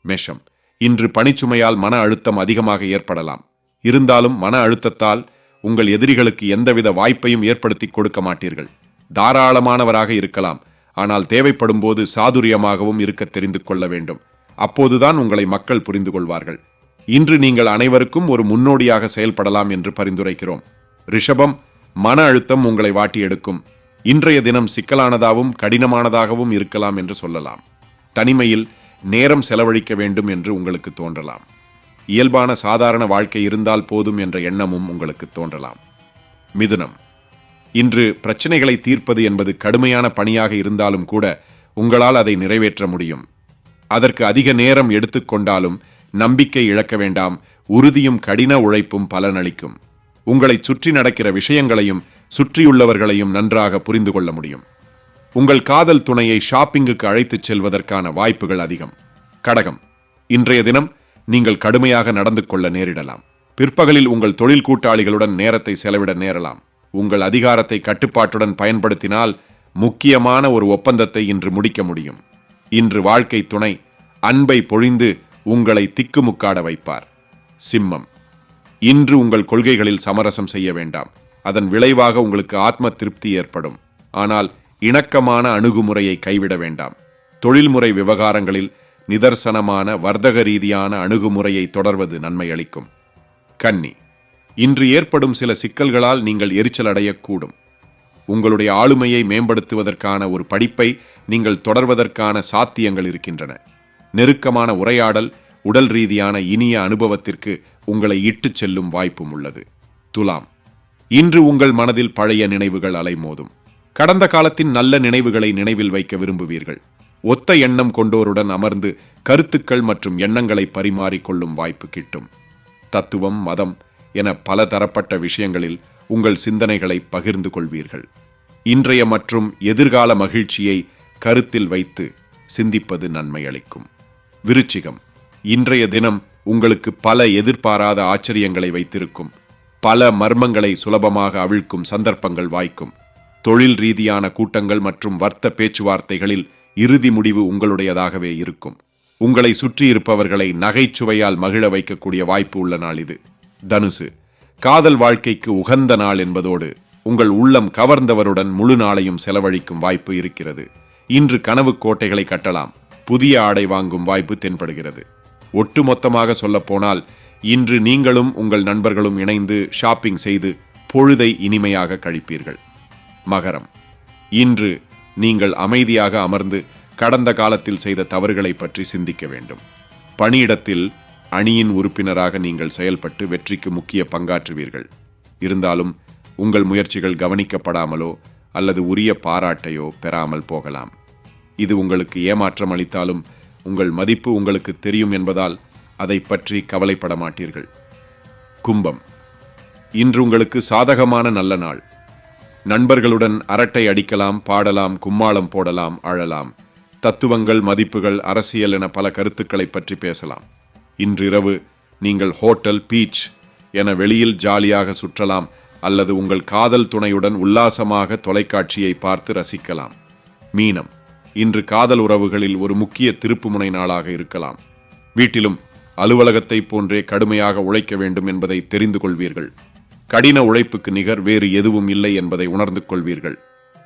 மேஷம். இன்று பணிச்சுமையால் மன அழுத்தம் அதிகமாக ஏற்படலாம். இருந்தாலும் மன அழுத்தத்தால் உங்கள் எதிரிகளுக்கு எந்தவித வாய்ப்பையும் ஏற்படுத்தி கொடுக்க மாட்டீர்கள். தாராளமானவராக இருக்கலாம். ஆனால் தேவைப்படும் போது சாதுரியமாகவும் இருக்க தெரிந்து கொள்ள வேண்டும். அப்போதுதான் உங்களை மக்கள் புரிந்து கொள்வார்கள். இன்று நீங்கள் அனைவருக்கும் ஒரு முன்னோடியாக செயல்படலாம் என்று பரிந்துரைக்கிறோம். ரிஷபம் மன அழுத்தம் உங்களை வாட்டி எடுக்கும். இன்றைய தினம் சிக்கலானதாகவும் கடினமானதாகவும் இருக்கலாம் என்று சொல்லலாம். தனிமையில் நேரம் செலவழிக்க வேண்டும் என்று உங்களுக்கு தோன்றலாம். இயல்பான சாதாரண வாழ்க்கை இருந்தால் போதும் என்ற எண்ணமும் உங்களுக்கு தோன்றலாம். மிதுனம். இன்று பிரச்சனைகளை தீர்ப்பது என்பது கடுமையான பணியாக இருந்தாலும் கூட உங்களால் அதை நிறைவேற்ற முடியும். அதற்கு அதிக நேரம் எடுத்துக்கொண்டாலும் நம்பிக்கை இழக்க வேண்டாம் உறுதியும் கடின உழைப்பும் பலனளிக்கும். உங்களை சுற்றி நடக்கிற விஷயங்களையும் சுற்றியுள்ளவர்களையும் நன்றாக புரிந்து கொள்ள முடியும். உங்கள் காதல் துணையை ஷாப்பிங்குக்கு அழைத்துச் செல்வதற்கான வாய்ப்புகள் அதிகம். கடகம். இன்றைய தினம் நீங்கள் கடுமையாக நடந்து கொள்ள நேரிடலாம். பிற்பகலில் உங்கள் தொழில் கூட்டாளிகளுடன் நேரத்தை செலவிட நேரலாம். உங்கள் அதிகாரத்தை கட்டுப்பாட்டுடன் பயன்படுத்தினால் முக்கியமான ஒரு ஒப்பந்தத்தை இன்று முடிக்க முடியும். இன்று வாழ்க்கை துணை அன்பை பொழிந்து உங்களை திக்குமுக்காட வைப்பார். சிம்மம். இன்று உங்கள் கொள்கைகளில் சமரசம் செய்ய வேண்டாம். அதன் விளைவாக உங்களுக்கு ஆத்ம திருப்தி ஏற்படும். ஆனால் இணக்கமான அணுகுமுறையை கைவிட வேண்டாம். தொழில்முறை விவகாரங்களில் நிதர்சனமான வர்த்தக ரீதியான அணுகுமுறையை தொடர்வது நன்மை அளிக்கும் கன்னி இன்று ஏற்படும் சில சிக்கல்களால் நீங்கள் எரிச்சல் அடையக்கூடும். உங்களுடைய ஆளுமையை மேம்படுத்துவதற்கான ஒரு படிப்பை நீங்கள் தொடர்வதற்கான சாத்தியங்கள் இருக்கின்றன. நெருக்கமான உரையாடல் உடல் ரீதியான இனிய அனுபவத்திற்கு உங்களை இட்டுச் செல்லும் வாய்ப்பும் உள்ளது. துலாம் இன்று உங்கள் மனதில் பழைய நினைவுகள் அலைமோதும். கடந்த காலத்தின் நல்ல நினைவுகளை நினைவில் வைக்க விரும்புவீர்கள். ஒத்த எண்ணம் கொண்டோருடன் அமர்ந்து கருத்துக்கள் மற்றும் எண்ணங்களை பரிமாறிக்கொள்ளும் வாய்ப்பு கிட்டும். தத்துவம் மதம் என பல தரப்பட்ட விஷயங்களில் உங்கள் சிந்தனைகளை பகிர்ந்து கொள்வீர்கள். இன்றைய மற்றும் எதிர்கால மகிழ்ச்சியை கருத்தில் வைத்து சிந்திப்பது நன்மை அளிக்கும் விருச்சிகம் இன்றைய தினம் உங்களுக்கு பல எதிர்பாராத ஆச்சரியங்களை வைத்திருக்கும். பல மர்மங்களை சுலபமாக அவிழ்க்கும் சந்தர்ப்பங்கள் வாய்க்கும். தொழில் ரீதியான கூட்டங்கள் மற்றும் வர்த்த பேச்சுவார்த்தைகளில் இறுதி முடிவு உங்களுடையதாகவே இருக்கும். உங்களை சுற்றியிருப்பவர்களை நகைச்சுவையால் மகிழ வைக்கக்கூடிய வாய்ப்பு உள்ள நாள் இது. தனுசு காதல் வாழ்க்கைக்கு உகந்த நாள் என்பதோடு உங்கள் உள்ளம் கவர்ந்தவருடன் முழு நாளையும் செலவழிக்கும் வாய்ப்பு இருக்கிறது. இன்று கனவு கோட்டைகளை கட்டலாம். புதிய ஆடை வாங்கும் வாய்ப்பு தென்படுகிறது. ஒட்டுமொத்தமாக சொல்லப்போனால் இன்று நீங்களும் உங்கள் நண்பர்களும் இணைந்து ஷாப்பிங் செய்து பொழுதை இனிமையாக கழிப்பீர்கள். மகரம். இன்று நீங்கள் அமைதியாக அமர்ந்து கடந்த காலத்தில் செய்த தவறுகளை பற்றி சிந்திக்க வேண்டும். பணியிடத்தில் அணியின் உறுப்பினராக நீங்கள் செயல்பட்டு வெற்றிக்கு முக்கிய பங்காற்றுவீர்கள். இருந்தாலும் உங்கள் முயற்சிகள் கவனிக்கப்படாமலோ அல்லது உரிய பாராட்டையோ பெறாமல் போகலாம். இது உங்களுக்கு ஏமாற்றம் அளித்தாலும் உங்கள் மதிப்பு உங்களுக்கு தெரியும் என்பதால் அதை பற்றி கவலைப்பட மாட்டீர்கள். கும்பம். இன்று உங்களுக்கு சாதகமான நல்ல நாள். நண்பர்களுடன் அரட்டை அடிக்கலாம் பாடலாம் கும்மாளம் போடலாம் அழலாம் தத்துவங்கள் மதிப்புகள் அரசியல் என பல கருத்துக்களை பற்றி பேசலாம். இன்றிரவு நீங்கள் ஹோட்டல் பீச் என வெளியில் ஜாலியாக சுற்றலாம் அல்லது உங்கள் காதல் துணையுடன் உல்லாசமாக தொலைக்காட்சியை பார்த்து ரசிக்கலாம். மீனம். இன்று காதல் உறவுகளில் ஒரு முக்கிய திருப்புமுனை நாளாக இருக்கலாம். வீட்டிலும் அலுவலகத்தைப் போன்றே கடுமையாக உழைக்க வேண்டும் என்பதை தெரிந்து கொள்வீர்கள். கடின உழைப்புக்கு நிகர் வேறு எதுவும் இல்லை என்பதை உணர்ந்து கொள்வீர்கள்.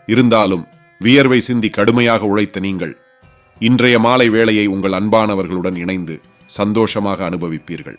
இருந்தாலும் வியர்வை சிந்தி கடுமையாக உழைத்த நீங்கள் இன்றைய மாலை வேளையை உங்கள் அன்பானவர்களுடன் இணைந்து சந்தோஷமாக அனுபவிப்பீர்கள்.